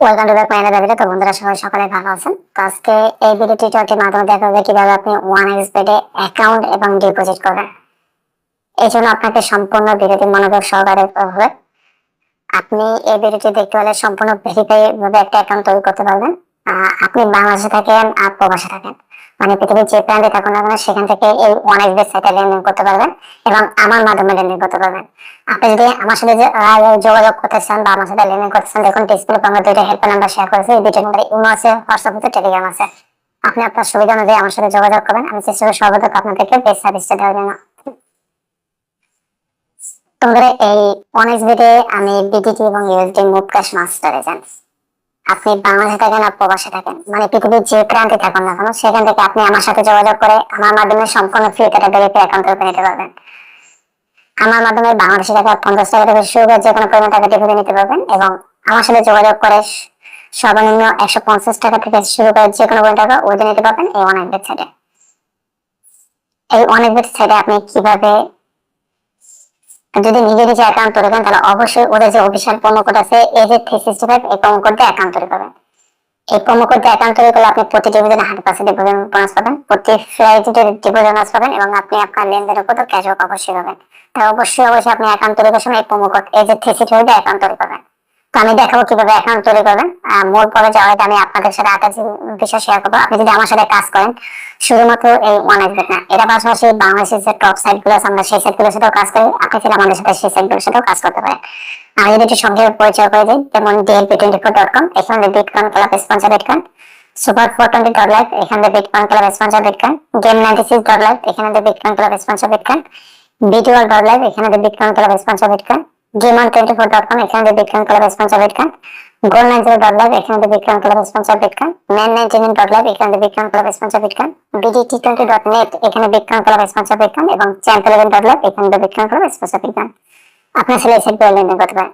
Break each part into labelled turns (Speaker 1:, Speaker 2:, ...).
Speaker 1: Welcome to back তো বন্ধুরা, সবাই সকালে ভালো আছেন? তো আজকে এই ভিডিও টিউটোরিয়ালটির মাধ্যমে দেখা যাবে কীভাবে আপনি ওয়ান এক্স বেডে অ্যাকাউন্ট এবং ডিপোজিট করবেন। এই জন্য আপনাকে সম্পূর্ণ ভিডিওটি মনোযোগ সহকারে হবে। আপনি এই ভিডিওটি দেখতে হলে সম্পূর্ণ ভেরিফাই ভাবে একটা অ্যাকাউন্ট তৈরি করতে পারবেন। আপনি বাংলাদেশে থাকেন আর প্রবাসে থাকেন। মানে পৃথিবীর যে প্রান্তে থাকুন না কেন, সেখান থেকে এই ওয়ান এক্স সাইটে লেনদেন করতে পারবেন এবং আমার মাধ্যমে লেনদেন করতে পারবেন। আপনি যদি আমার সাথে যোগাযোগ করতে চান বা আমার সাথে লেনদেন করতে চান, দেখুন ডিসপ্লে আমরা দুইটা হেল্পলাইন নাম্বার শেয়ার করেছি। এই দুইটার মধ্যে ইমো আছে হোয়াটসঅ্যাপ আছে টেলিগ্রাম আছে। আপনি আপনার সুবিধা অনুযায়ী আমার সাথে যোগাযোগ করবেন। আমি চেষ্টা করব সর্বদা আপনাদেরকে বেস্ট সার্ভিসটা দেওয়ার জন্য। তোমরা এই অনেক ভিডিও আমি বিডিটি এবং ইউএসডি মুভ ক্যাশ মাস্টারে যান। আপনি বাংলাদেশে থাকেন আর প্রবাসে থাকেন মানে পৃথিবীর যে প্রান্তে থাকুন না কেন, সেখান থেকে আপনি আমার সাথে যোগাযোগ করে আমার মাধ্যমে সম্পূর্ণ ফ্রি এটা ভেরিফাই অ্যাকাউন্ট করে নিতে পারবেন। আমার মাধ্যমে বাংলাদেশে টাকা পঞ্চাশ টাকা থেকে শুরু করে যে কোনো পরিমাণ টাকা ডিপোজিট নিতে পারবেন এবং আমার সাথে যোগাযোগ করে সর্বনিম্ন একশো পঞ্চাশ টাকা থেকে শুরু করে যে কোনো পরিমাণ টাকা ওইটা নিতে পারবেন এই অনেক ওয়েবসাইটে এই অনেক ওয়েবসাইটে আপনি কীভাবে যদি নিজে নিজে অ্যাকাউন্ট তৈরি করেন, তাহলে অবশ্যই ওদের যে অফিসিয়াল প্রোমো কোড আছে, এই যে থ্রি সিক্সটি ফাইভ এই প্রোমো কোড দিয়ে অ্যাকাউন্ট তৈরি করবেন। এই প্রোমো কোড দিয়ে অ্যাকাউন্ট তৈরি করলে আপনি প্রতি ডিভিশনে হান্ড্রেড পার্সেন্ট ডিপোজিট বোনাস পাবেন, প্রতি ফ্লাইটে ডিপোজিট বোনাস পাবেন এবং আপনি আপনার লেনদেনের উপর ক্যাশব্যাক অবশ্যই পাবেন। তাই অবশ্যই অবশ্যই আপনি অ্যাকাউন্ট তৈরি করার সময় এই প্রোমো কোড এই যে থ্রি সিক্সটি ফাইভ দিয়ে অ্যাকাউন্ট তৈরি করবেন। আমি দেখাবো কীভাবে অ্যাকাউন্ট তৈরি করবেন। মূল পরে যাওয়ার আগে আমি আপনাদের সাথে আটা বিষয় শেয়ার করব। আপনি যদি আমার সাথে কাজ করেন, শুধুমাত্র এই ওয়ান আসবেন না এটা পাশাপাশি বাংলাদেশের যে টপ সাইটগুলো আছে, আমরা সেই সাইটগুলোর সাথেও কাজ করি। আপনি চাইলে আমাদের সাথে সেই সাইটগুলোর সাথেও কাজ করতে পারেন। আমি যদি একটু সংক্ষেপে পরিচয় করে দিই, যেমন DLP twenty four dot com এখানে bitcoin club sponsor bitcoin super four twenty dot life এখানে bitcoin club sponsor bitcoin game ninety six dot life এখানে বিটকয়েন ক্লাব স্পন্সার বিটকয়েন বিটুয়াল ডট লাইফ এখানে বিটকয়েন ক্লাব স্পন্সার বিটকয়েন গেমন twenty four dot com এখানে bitcoin club sponsor bitcoin dot এখানে Vikram club sponsor bitcoin live এখানে Vikram club sponsor bitcoin BDT twenty dot net এখানে Vikram club sponsor bitcoin এবং champ eleven dot live এখানে Vikram club sponsor bitcoin আপনার ছেলে এই সাইট লেনদেন করতে পারেন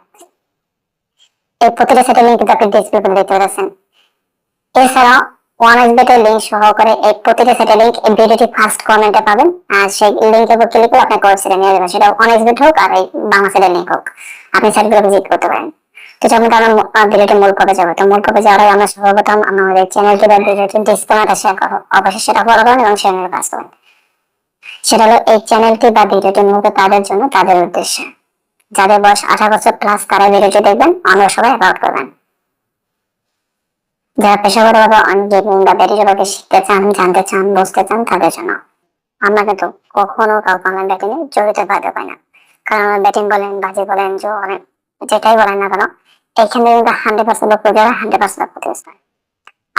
Speaker 1: এই প্রতিটা সেটের কিন্তু আপনি ডিসপ্লে করে এছাড়াও বেটের লিঙ্ক এই প্রতিটা সেটের লিঙ্ক এই ভিডিওটি ফার্স্ট কমেন্টে পাবেন। আর সেই লিঙ্কের উপর ক্লিক করে আপনার ওয়েবসাইটে নিয়ে যাবেন। সেটা বেট হোক আর এই বাংলা লিঙ্ক হোক। আপনি সাইটগুলো ভিজিট করতে পারেন। তো যেমন আমরা ভিডিওটি মূল যাব। তো মূল যাওয়ার আমরা সর্বপ্রথম আমাদের চ্যানেলটি বা ভিডিওটি ডিসপ্লেটা শেয়ার অবশ্যই সেটা ফলো করুন এবং করুন সেটা হলো এই চ্যানেলটি বা ভিডিওটি মূলত তাদের জন্য, তাদের উদ্দেশ্যে। যাদের বয়স আঠারো বছর প্লাস তারা ভিডিওটি দেখবেন। আমরা সবাই অ্যাকাউন্ট করবেন। যারা পেশাগতভাবে অনেক গেমিং বা সম্পর্কে শিখতে চান, জানতে চান, বুঝতে চান, তাদের জন্য। আমরা কিন্তু কখনো কাউকে অনলাইন ব্যাটিং এ জড়িত থাকতে পারি না। কারণ আমরা ব্যাটিং বলেন, বাজি বলেন যে অনেক যেটাই বলেন না কেন এখানে কিন্তু হান্ড্রেড পার্সেন্ট লোক প্রতি হান্ড্রেড পার্সেন্ট লোক হয়।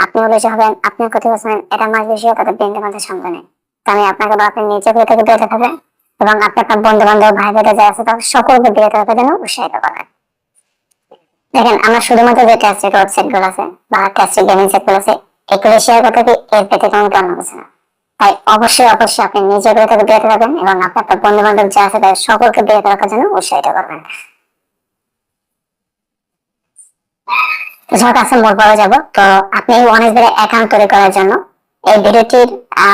Speaker 1: আপনিও বেশি হবেন, আপনিও ক্ষতিগ্রস্ত হবেন এটা মাস বেশি তাদের ব্যাংকের মধ্যে সঙ্গে নেই। আমি আপনাকে বা আপনি নিজে থেকে দূরে থাকবেন এবং আপনি আপনার বন্ধু বান্ধব ভাই বোনেরা যারা আছে, তাদের সকলকে দূরে থাকার জন্য উৎসাহিত করবেন দেখেন আমরা শুধুমাত্র যে টেস্টেড ওয়েবসাইটগুলো আছে বা টেস্টেড গেমিং সাইটগুলো আছে এগুলো শেয়ার করতে কি এর কোনো অন্য কিছু না তাই অবশ্যই অবশ্যই আপনি নিজে থেকে দূরে থাকবেন এবং আপনার বন্ধু বান্ধব যা আছে তাদের সকলকে দূরে থাকার জন্য উৎসাহিত করবেন যার কাছে মূল পাওয়া যাব তো আপনি ওয়ান এসবিআই অ্যাকাউন্ট তৈরি করার জন্য এই ভিডিওটির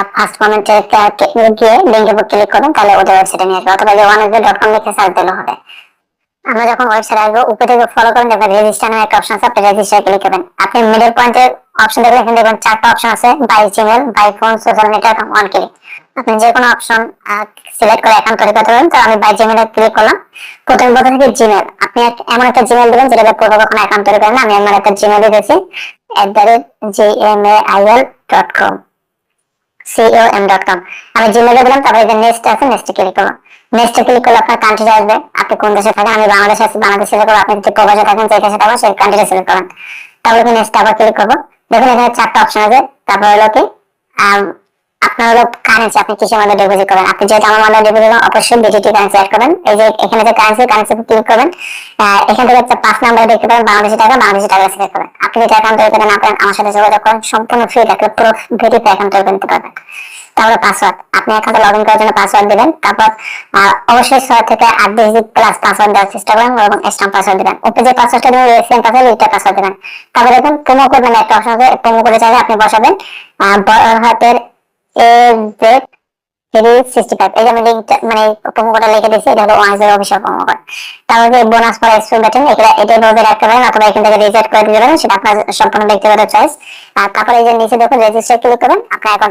Speaker 1: ফার্স্ট কমেন্টে গিয়ে লিঙ্কের উপর ক্লিক করবেন তাহলে ওদের ওয়েবসাইটে নিয়ে আসবে অথবা ওয়ান এসবিআই ডট কম লিখে সার্চ দিলে হবে আমরা যখন ওয়েবসাইটে আসব, উপরে থেকে ফলো করেন, দেখবেন রেজিস্টার নামে একটা অপশন আছে, আপনি রেজিস্টার ক্লিক করবেন। আপনি মিডল পয়েন্টের অপশন দেখবেন এখানে দেখবেন চারটা অপশন আছে by Gmail by phone social এবং ওয়ান ক্লিক আপনি যে কোনো অপশন সিলেক্ট করে অ্যাকাউন্ট তৈরি করতে পারেন, তো আমি বাই জিমেলে ক্লিক করলাম। প্রথম কথা থেকে জিমেল আপনি এমন একটা জিমেল দিবেন যেটা পূর্বে কখনো অ্যাকাউন্ট তৈরি করেন। আমি এমন একটা জিমেল দিয়েছি at the rate G M A I L dot com C O M dot com আমি জিমেলে দিলাম, তারপরে যে নেক্সট আছে নেক্সটে ক্লিক করব। নেক্সটে ক্লিক করলে আপনার কান্ট্রি আসবে। আপনি কোন দেশে থাকেন? আমি বাংলাদেশে আছি। বাংলাদেশ সিলেক্ট করব আপনি যদি প্রবাসে থাকেন, যে দেশে থাকবেন সেই কান্ট্রিটা সিলেক্ট করবেন। তারপরে নেক্সট আবার ক্লিক করব? দেখুন, এখানে চারটা অপশন আছে। তারপর হলো কি আপনার হলো কারেন্সি আপনি কিসের মধ্যে ডিপোজিট করবেন। আপনি যেহেতু আমার মধ্যে ডিপোজিট করবেন, অবশ্যই বিটিটি কারেন্সি অ্যাড করবেন। এই যে এখানে যে কারেন্সি কারেন্সি ক্লিক করবেন এখান থেকে হচ্ছে পাঁচ দেখতে পাবেন, বাংলাদেশি টাকা বাংলাদেশি টাকা সিলেক্ট করবেন। আপনি যদি অ্যাকাউন্ট তৈরি আপনার আমার সাথে যোগাযোগ সম্পূর্ণ ফ্রি থাকলে পুরো অ্যাকাউন্ট তৈরি পারবেন। তারপরে পাসওয়ার্ড আপনি লগ ইন করার জন্য পাসওয়ার্ড দিবেন, তারপর অবশ্যই ছয় থেকে আট ডিজিট প্লাস পাসওয়ার্ড দেওয়ার চেষ্টা করবেন এবং স্টাম্প পাসওয়ার্ড দিবেন। যে পাসওয়ার্ডটা দিবেন পাসওয়ার্ড এইটা পাসওয়ার্ড দিবেন। তারপরে দেখুন প্রোমো কোড একটা অপশন আছে প্রোমো কোডে চাইলে আপনি বসাবেন। বড় হাতের মানে সেটা আপনার সম্পূর্ণ আর এই যে দেখুন রেজিস্টার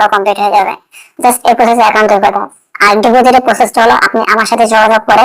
Speaker 1: কমপ্লিট হয়ে যাবে। আর হলো, আপনি আমার সাথে যোগাযোগ করে